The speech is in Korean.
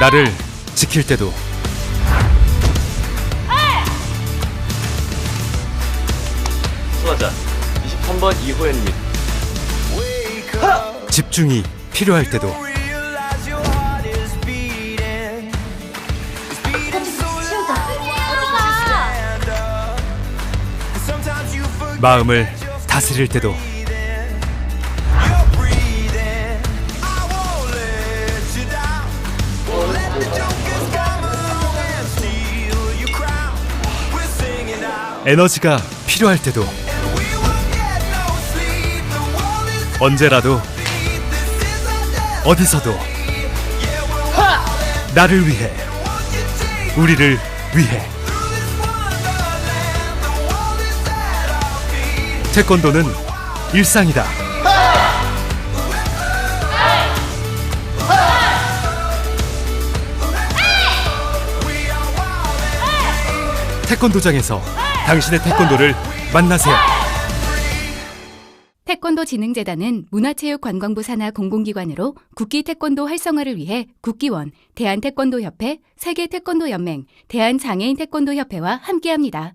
나를 지킬 때도. 수호자. 23번 이호연님 집중이 필요할 때도. 마음을 다스릴 때도. 에너지가 필요할 때도. 언제라도. 어디서도. 나를 위해. 우리를 위해 태권도는 일상이다. 태권도장에서 당신의 태권도를 만나세요. 태권도 진흥재단은 문화체육관광부 산하 공공기관으로 국기 태권도 활성화를 위해 국기원, 대한태권도협회, 세계태권도연맹, 대한장애인 태권도협회와 함께합니다.